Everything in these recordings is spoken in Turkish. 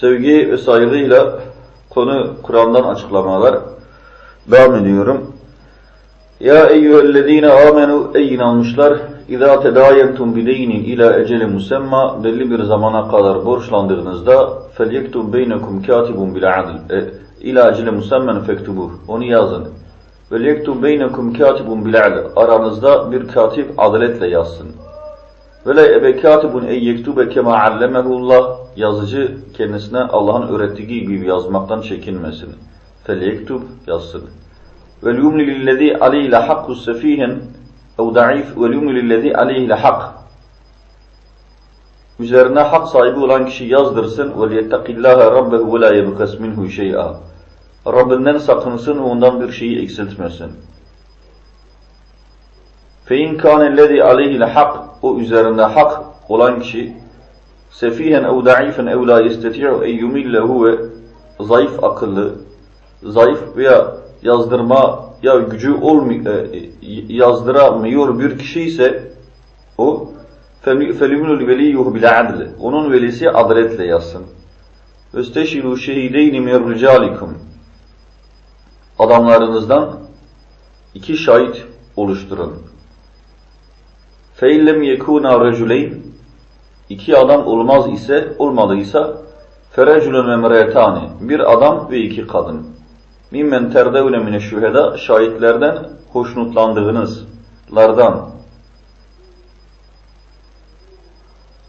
Sevgi ve saygıyla konu Kur'an'dan açıklamalar. Devam ediyorum. Ya eyyühellezine amenu ey inanmışlar İzâ tedâyentum bideynin ila eceli musemma belli bir zamana kadar borçlandığınızda felyektub beynekum katibun bil adl e, ila eceli onu yazın. Ve yektub beynekum katibun bil adl aranızda bir katip adaletle yazsın. Ve la ebe katibun ey yektube kema allemehullah yazıcı kendisine Allah'ın öğrettiği gibi yazmaktan çekinmesin. Fel yektub yazsın. Vel yumli lillezî aleyhi lehakku sefihen ev da'if vel yumli lillezî aleyhi lehak. Üzerine hak sahibi olan kişi yazdırsın. Vel yettekillâhe rabbehu ve la yebkes minhu şey'a. Rabbinden sakınsın ve ondan bir şeyi eksiltmesin. فَاِنْ كَانَ الَّذ۪ي عَلَيْهِ الْحَقِّ O üzerinde hak olan kişi sefihen ev da'ifen ev la yesteti'u en yumillehu ve zayıf akıllı, zayıf veya yazdırma ya gücü olmuyor, yazdıramıyor bir kişi ise o فَلِمُنُ الْوَلِيُّهُ بِالْعَدْلِ Onun velisi adaletle yazsın. وَاسْتَشِلُوا شَهِدَيْنِ مِنْ رِجَالِكُمْ Adamlarınızdan iki şahit oluşturun. فَاِلَّمْ يَكُونَا رَجُلَيْنِ İki adam olmaz ise, olmadıysa فَرَجُلٌ وَمْرَيَتَانِ Bir adam ve iki kadın. مِمَّنْ تَرْدَوْنَ مِنَ şüheda Şahitlerden hoşnutlandığınızlardan.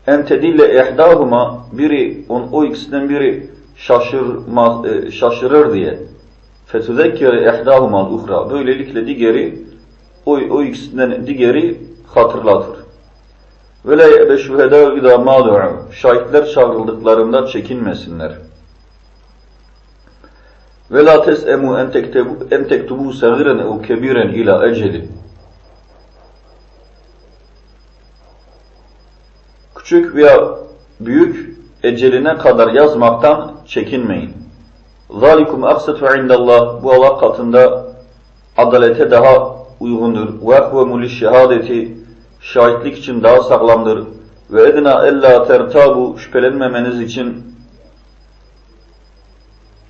En tedille ehdahuma biri on o ikisinden biri şaşırmaz e, şaşırır diye. Fetuzekkere ehdahumal uhra. Böylelikle digeri o, o ikisinden digeri hatırlatır. Ve la yebe şühedâ idâ mâdu'u. Şahitler çağrıldıklarında çekinmesinler. Ve la tes'emu en tektubu sagiren ev kebiren ila eceli. Küçük veya büyük eceline kadar yazmaktan çekinmeyin. Zalikum aksetu indallah. Bu Allah katında adalete daha uygundur. Ve ehvemu şehadeti şahitlik için daha sağlamdır. Ve edna ella tertabu şüphelenmemeniz için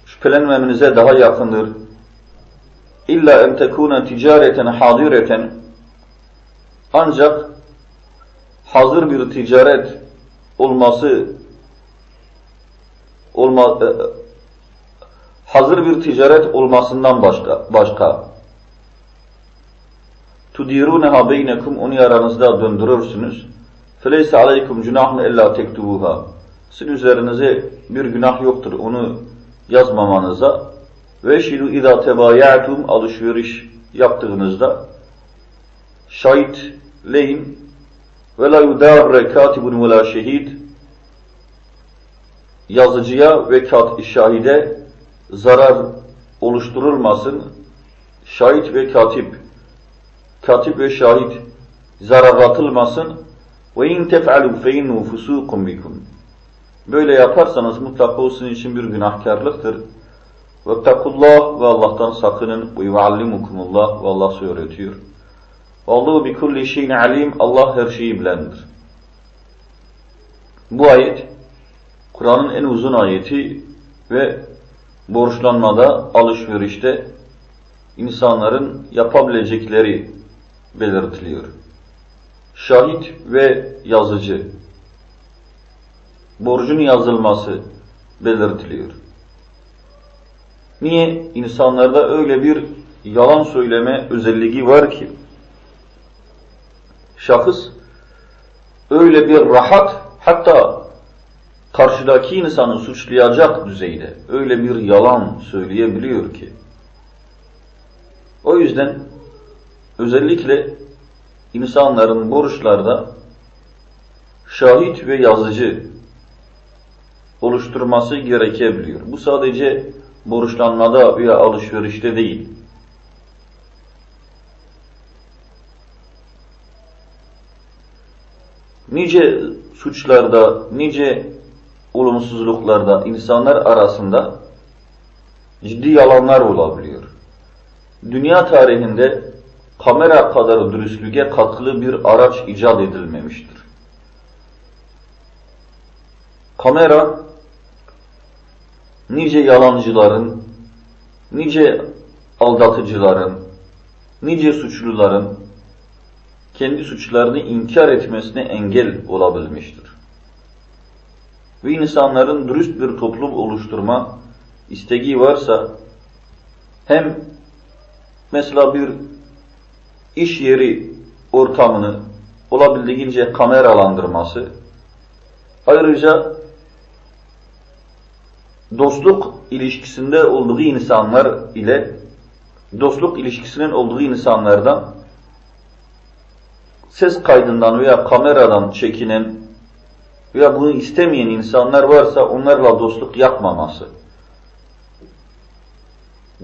şüphelenmemenize daha yakındır. İlla en tekune ticareten hadireten ancak hazır bir ticaret olması olma, e, hazır bir ticaret olmasından başka başka tudiruneha beynekum onu aranızda döndürürsünüz. Feleyse aleykum günahun illa tektubuha. Sizin üzerinize bir günah yoktur onu yazmamanıza. Ve şidu idâ tebayatum alışveriş yaptığınızda şahitleyin ve la yudarre katibun la şehid yazıcıya ve kat şahide zarar oluşturulmasın. Şahit ve katip katip ve şahit zararatılmasın. Ve in tef'alu fe innu fusukun bikum. Böyle yaparsanız mutlaka o için bir günahkarlıktır. Ve takullah ve Allah'tan sakının ve yuallimukumullah ve Allah size öğretiyor. Allahu bi kulli şeyin alim. Allah her şeyi bilendir. Bu ayet Kur'an'ın en uzun ayeti ve borçlanmada, alışverişte insanların yapabilecekleri belirtiliyor. Şahit ve yazıcı, borcun yazılması belirtiliyor. Niye? insanlarda öyle bir yalan söyleme özelliği var ki, şahıs öyle bir rahat, hatta karşıdaki insanı suçlayacak düzeyde öyle bir yalan söyleyebiliyor ki, o yüzden özellikle insanların borçlarda şahit ve yazıcı oluşturması gerekebiliyor. Bu sadece borçlanmada veya alışverişte değil. Nice suçlarda, nice olumsuzluklarda insanlar arasında ciddi yalanlar olabiliyor. Dünya tarihinde kamera kadar dürüstlüğe katkılı bir araç icat edilmemiştir. Kamera nice yalancıların, nice aldatıcıların, nice suçluların kendi suçlarını inkar etmesine engel olabilmiştir. Ve insanların dürüst bir toplum oluşturma isteği varsa hem mesela bir iş yeri ortamını olabildiğince kameralandırması, ayrıca dostluk ilişkisinde olduğu insanlar ile dostluk ilişkisinin olduğu insanlardan ses kaydından veya kameradan çekinen veya bunu istemeyen insanlar varsa onlarla dostluk yapmaması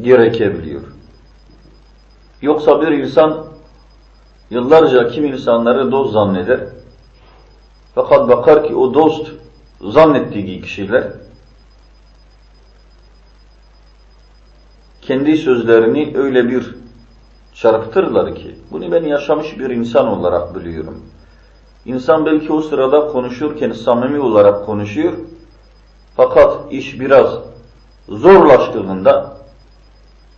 gerekebiliyor. Yoksa bir insan yıllarca kim insanları dost zanneder fakat bakar ki o dost zannettiği kişiler kendi sözlerini öyle bir çarpıtırlar ki bunu ben yaşamış bir insan olarak biliyorum. İnsan belki o sırada konuşurken samimi olarak konuşuyor fakat iş biraz zorlaştığında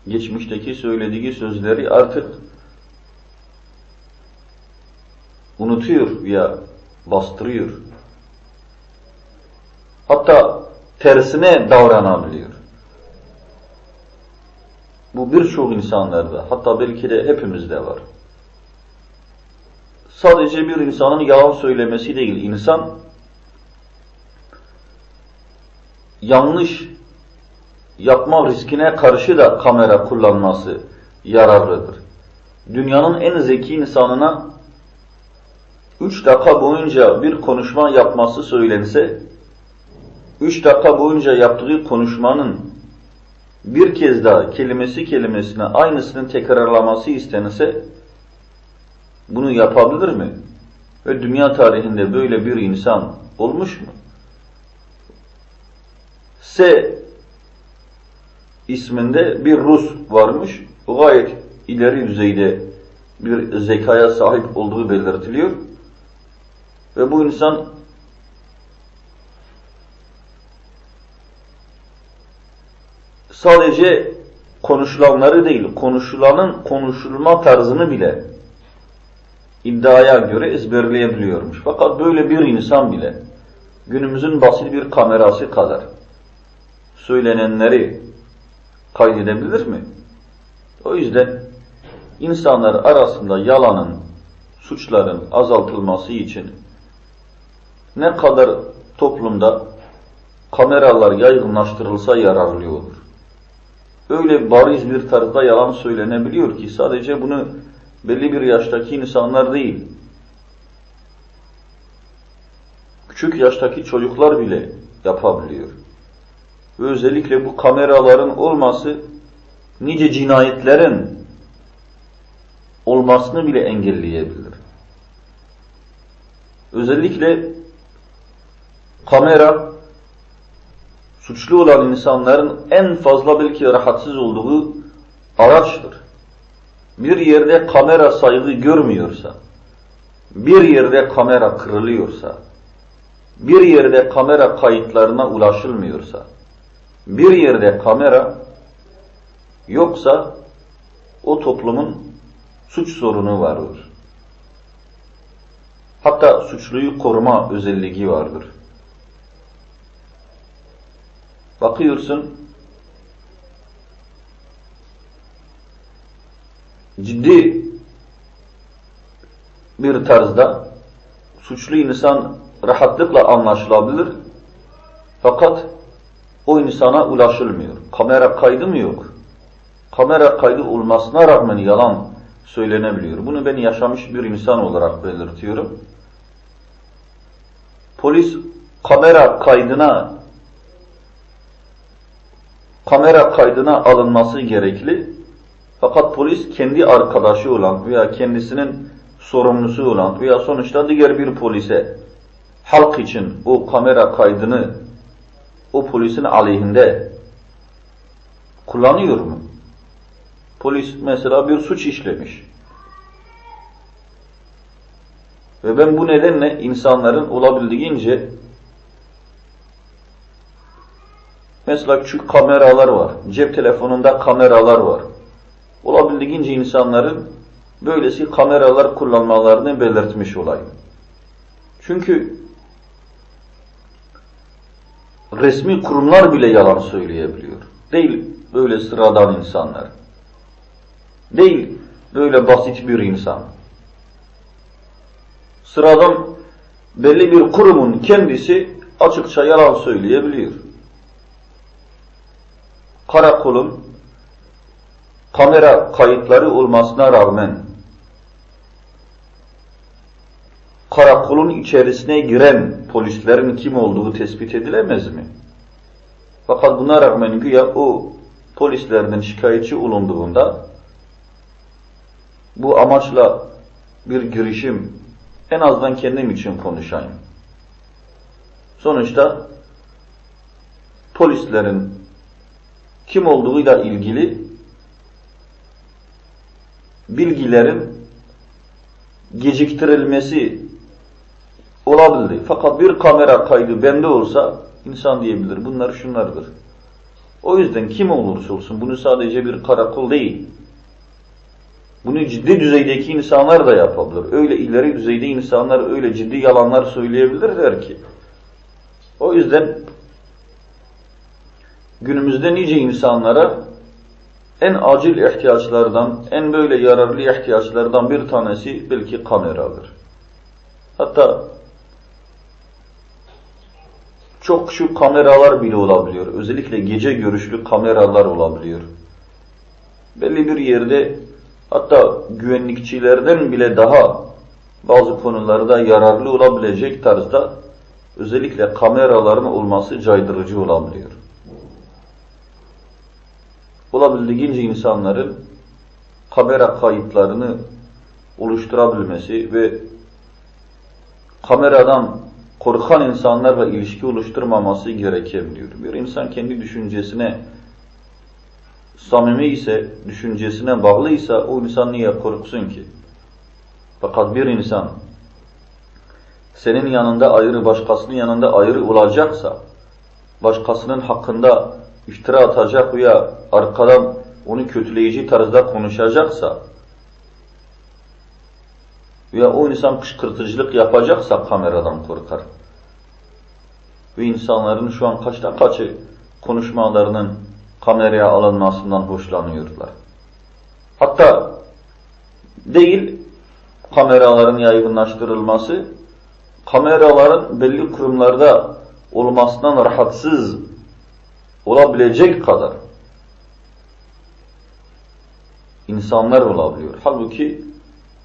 geçmişteki söylediği sözleri artık unutuyor veya bastırıyor. Hatta tersine davranabiliyor. Bu birçok insanlarda, hatta belki de hepimizde var. Sadece bir insanın yalan söylemesi değil, insan yanlış yapma riskine karşı da kamera kullanması yararlıdır. Dünyanın en zeki insanına üç dakika boyunca bir konuşma yapması söylense, üç dakika boyunca yaptığı konuşmanın bir kez daha kelimesi kelimesine aynısını tekrarlaması istense, bunu yapabilir mi? Ve dünya tarihinde böyle bir insan olmuş mu? S isminde bir Rus varmış. Gayet ileri düzeyde bir zekaya sahip olduğu belirtiliyor. Ve bu insan sadece konuşulanları değil, konuşulanın konuşulma tarzını bile iddiaya göre ezberleyebiliyormuş. Fakat böyle bir insan bile günümüzün basit bir kamerası kadar söylenenleri kaydedebilir mi? O yüzden insanlar arasında yalanın, suçların azaltılması için ne kadar toplumda kameralar yaygınlaştırılsa yararlı olur. Öyle bariz bir tarzda yalan söylenebiliyor ki sadece bunu belli bir yaştaki insanlar değil, küçük yaştaki çocuklar bile yapabiliyor. Ve özellikle bu kameraların olması nice cinayetlerin olmasını bile engelleyebilir. Özellikle kamera suçlu olan insanların en fazla belki rahatsız olduğu araçtır. Bir yerde kamera saygı görmüyorsa, bir yerde kamera kırılıyorsa, bir yerde kamera kayıtlarına ulaşılmıyorsa, bir yerde kamera yoksa o toplumun suç sorunu vardır. Hatta suçluyu koruma özelliği vardır. Bakıyorsun ciddi bir tarzda suçlu insan rahatlıkla anlaşılabilir fakat o insana ulaşılmıyor. Kamera kaydı mı yok? Kamera kaydı olmasına rağmen yalan söylenebiliyor. Bunu ben yaşamış bir insan olarak belirtiyorum. Polis kamera kaydına kamera kaydına alınması gerekli. Fakat polis kendi arkadaşı olan veya kendisinin sorumlusu olan veya sonuçta diğer bir polise halk için o kamera kaydını o polisin aleyhinde kullanıyor mu? Polis mesela bir suç işlemiş. Ve ben bu nedenle insanların olabildiğince Mesela küçük kameralar var. Cep telefonunda kameralar var. Olabildiğince insanların böylesi kameralar kullanmalarını belirtmiş olayım. Çünkü resmi kurumlar bile yalan söyleyebiliyor. Değil böyle sıradan insanlar. Değil böyle basit bir insan. Sıradan belli bir kurumun kendisi açıkça yalan söyleyebiliyor. Karakolun kamera kayıtları olmasına rağmen karakolun içerisine giren polislerin kim olduğu tespit edilemez mi? Fakat buna rağmen güya o polislerden şikayetçi olunduğunda bu amaçla bir girişim en azından kendim için konuşayım. Sonuçta polislerin kim olduğuyla ilgili bilgilerin geciktirilmesi olabildi. Fakat bir kamera kaydı bende olsa insan diyebilir. Bunlar şunlardır. O yüzden kim olursa olsun bunu sadece bir karakol değil. Bunu ciddi düzeydeki insanlar da yapabilir. Öyle ileri düzeyde insanlar öyle ciddi yalanlar söyleyebilirler ki. O yüzden günümüzde nice insanlara en acil ihtiyaçlardan, en böyle yararlı ihtiyaçlardan bir tanesi belki kameradır. Hatta çok şu kameralar bile olabiliyor. Özellikle gece görüşlü kameralar olabiliyor. Belli bir yerde hatta güvenlikçilerden bile daha bazı konularda yararlı olabilecek tarzda özellikle kameraların olması caydırıcı olabiliyor. Olabildiğince insanların kamera kayıtlarını oluşturabilmesi ve kameradan korkan insanlarla ilişki oluşturmaması gerekebiliyor. Bir insan kendi düşüncesine samimi ise, düşüncesine bağlıysa o insan niye korksun ki? Fakat bir insan senin yanında ayrı, başkasının yanında ayrı olacaksa, başkasının hakkında iftira atacak veya arkadan onu kötüleyici tarzda konuşacaksa veya o insan kışkırtıcılık yapacaksa kameradan korkar. Ve insanların şu an kaçta kaçı konuşmalarının kameraya alınmasından hoşlanıyorlar. Hatta değil kameraların yaygınlaştırılması, kameraların belli kurumlarda olmasından rahatsız olabilecek kadar insanlar olabiliyor. Halbuki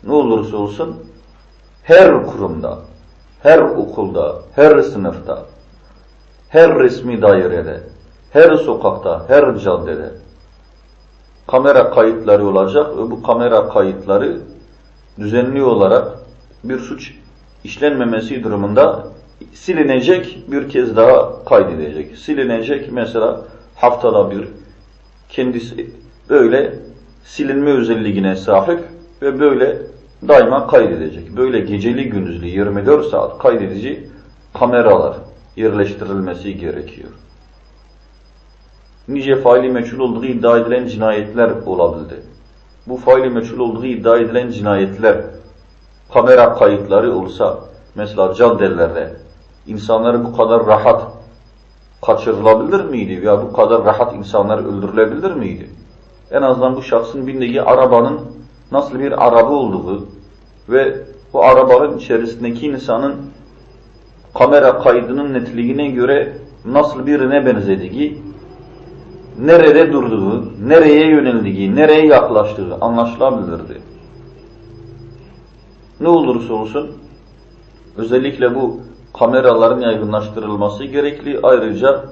ne olursa olsun her kurumda, her okulda, her sınıfta, her resmi dairede, her sokakta, her caddede kamera kayıtları olacak ve bu kamera kayıtları düzenli olarak bir suç işlenmemesi durumunda silinecek bir kez daha kaydedecek. Silinecek mesela haftada bir kendisi böyle silinme özelliğine sahip ve böyle daima kaydedecek. Böyle geceli gündüzlü 24 saat kaydedici kameralar yerleştirilmesi gerekiyor. Nice faili meçhul olduğu iddia edilen cinayetler olabildi. Bu faili meçhul olduğu iddia edilen cinayetler kamera kayıtları olsa mesela caddelerde insanları bu kadar rahat kaçırılabilir miydi veya bu kadar rahat insanlar öldürülebilir miydi? En azından bu şahsın bindiği arabanın nasıl bir araba olduğu ve bu arabanın içerisindeki insanın kamera kaydının netliğine göre nasıl birine benzediği, nerede durduğu, nereye yöneldiği, nereye yaklaştığı anlaşılabilirdi. Ne olursa olsun özellikle bu kameraların yaygınlaştırılması gerekli. Ayrıca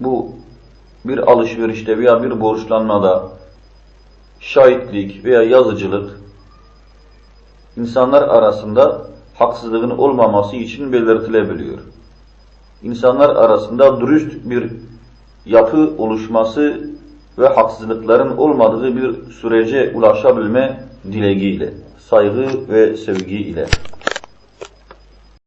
bu bir alışverişte veya bir borçlanmada şahitlik veya yazıcılık insanlar arasında haksızlığın olmaması için belirtilebiliyor. İnsanlar arasında dürüst bir yapı oluşması ve haksızlıkların olmadığı bir sürece ulaşabilme dileğiyle, saygı ve sevgi ile.